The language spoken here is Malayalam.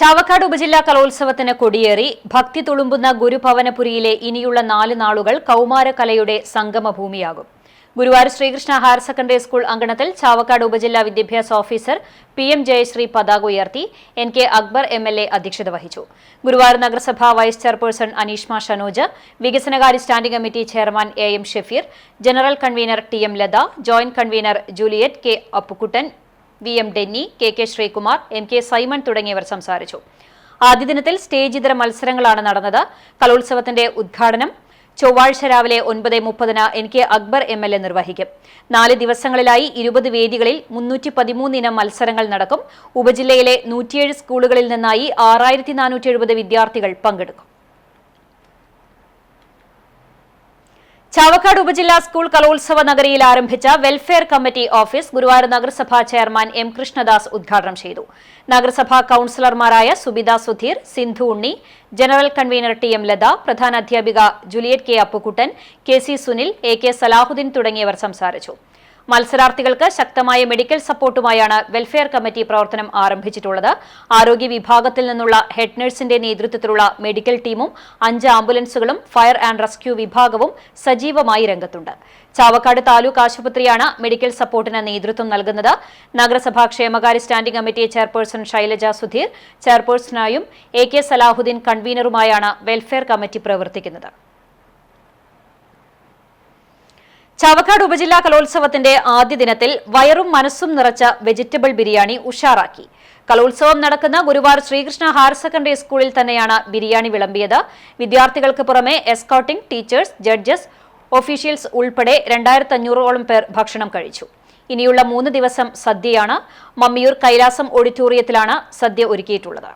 ചാവക്കാട് ഉപജില്ലാ കലോത്സവത്തിന് കൊടിയേറി ഭക്തി തുളുമ്പുന്ന ഗുരുഭവനപുരിയിലെ ഇനിയുള്ള നാല് നാളുകൾ കൗമാരകലയുടെ സംഗമഭൂമിയാകും. Guruvayur Sreekrishna higher secondary school അങ്കണത്തിൽ ചാവക്കാട് ഉപജില്ലാ വിദ്യാഭ്യാസ ഓഫീസർ പി എം ജയശ്രീ പതാക ഉയർത്തി N K Akbar M L A അധ്യക്ഷത വഹിച്ചു. ഗുരുവായൂർ നഗരസഭ വൈസ് ചെയർപേഴ്സൺ അനീഷ്മ ഷനോജ് വികസനകാര്യ standing committee chairman A M Shefeer general convener T M Latha joint convener Juliet K Appukuttan V M Denny K K Sreekumar M K Simon തുടങ്ങിയവർ സംസാരിച്ചു. ആദ്യ ദിനത്തിൽ സ്റ്റേജ് ഇതര മത്സരങ്ങളാണ് നടന്നത്. കലോത്സവത്തിന്റെ ഉദ്ഘാടനം ചൊവ്വാഴ്ച രാവിലെ ഒൻപത് മുപ്പതിന് N K Akbar M L A നിർവഹിക്കും. നാല് ദിവസങ്ങളിലായി ഇരുപത് വേദികളിൽ മുന്നൂറ്റി പതിമൂന്ന് ഇനം മത്സരങ്ങൾ നടക്കും. ഉപജില്ലയിലെ നൂറ്റിയേഴ് സ്കൂളുകളിൽ നിന്നായി ആറായിരത്തി നാനൂറ്റി എഴുപത് വിദ്യാർത്ഥികൾ പങ്കെടുക്കും. ചാവക്കാട് ഉപജില്ലാ സ്കൂൾ കലോത്സവ നഗരിയിൽ ആരംഭിച്ച വെൽഫെയർ കമ്മിറ്റി ഓഫീസ് ഗുരുവായൂർ നഗരസഭാ ചെയർമാൻ എം കൃഷ്ണദാസ് ഉദ്ഘാടനം ചെയ്തു. നഗരസഭാ കൌൺസിലർമാരായ Subitha Sudheer Sindhu Unni general convener T M Latha പ്രധാന അധ്യാപിക Juliet K Appukuttan K C Sunil A K Salahuddin തുടങ്ങിയവർ സംസാരിച്ചു. മത്സരാർത്ഥികൾക്ക് ശക്തമായ മെഡിക്കൽ സപ്പോർട്ടുമായാണ് വെൽഫെയർ കമ്മിറ്റി പ്രവർത്തനം ആരംഭിച്ചിട്ടുള്ളത്. ആരോഗ്യ വിഭാഗത്തിൽ നിന്നുള്ള ഹെഡ് നഴ്സിന്റെ നേതൃത്വത്തിലുള്ള മെഡിക്കൽ ടീമും അഞ്ച് ആംബുലൻസുകളും ഫയർ ആൻഡ് റെസ്ക്യൂ വിഭാഗവും സജീവമായി രംഗത്തുണ്ട്. ചാവക്കാട് താലൂക്ക് ആശുപത്രിയാണ് മെഡിക്കൽ സപ്പോർട്ടിന് നേതൃത്വം നൽകുന്നത്. നഗരസഭാ ക്ഷേമകാര്യ standing committee chairperson Shailaja Sudheer ചെയർപേഴ്സണായും A K Salahuddin കൺവീനറുമായാണ് വെൽഫെയർ കമ്മിറ്റി പ്രവർത്തിക്കുന്നത്. ചാവക്കാട് ഉപജില്ലാ കലോത്സവത്തിന്റെ ആദ്യ ദിനത്തിൽ വയറും മനസ്സും നിറച്ച വെജിറ്റബിൾ ബിരിയാണി ഉഷാറാക്കി. കലോത്സവം നടക്കുന്ന ഗുരുവാർ ശ്രീകൃഷ്ണ ഹയർ സെക്കൻഡറി സ്കൂളിൽ തന്നെയാണ് ബിരിയാണി വിളമ്പിയത്. വിദ്യാർത്ഥികൾക്ക് പുറമെ എസ്കോട്ടിംഗ് ടീച്ചേഴ്സ് ജഡ്ജസ് ഒഫീഷ്യൽസ് ഉൾപ്പെടെ രണ്ടായിരത്തി അഞ്ഞൂറോളം പേർ ഭക്ഷണം കഴിച്ചു. ഇനിയുള്ള മൂന്ന് ദിവസം സദ്യയാണ്. മമ്മിയൂർ കൈലാസം ഓഡിറ്റോറിയത്തിലാണ് സദ്യ ഒരുക്കിയിട്ടുള്ളത്.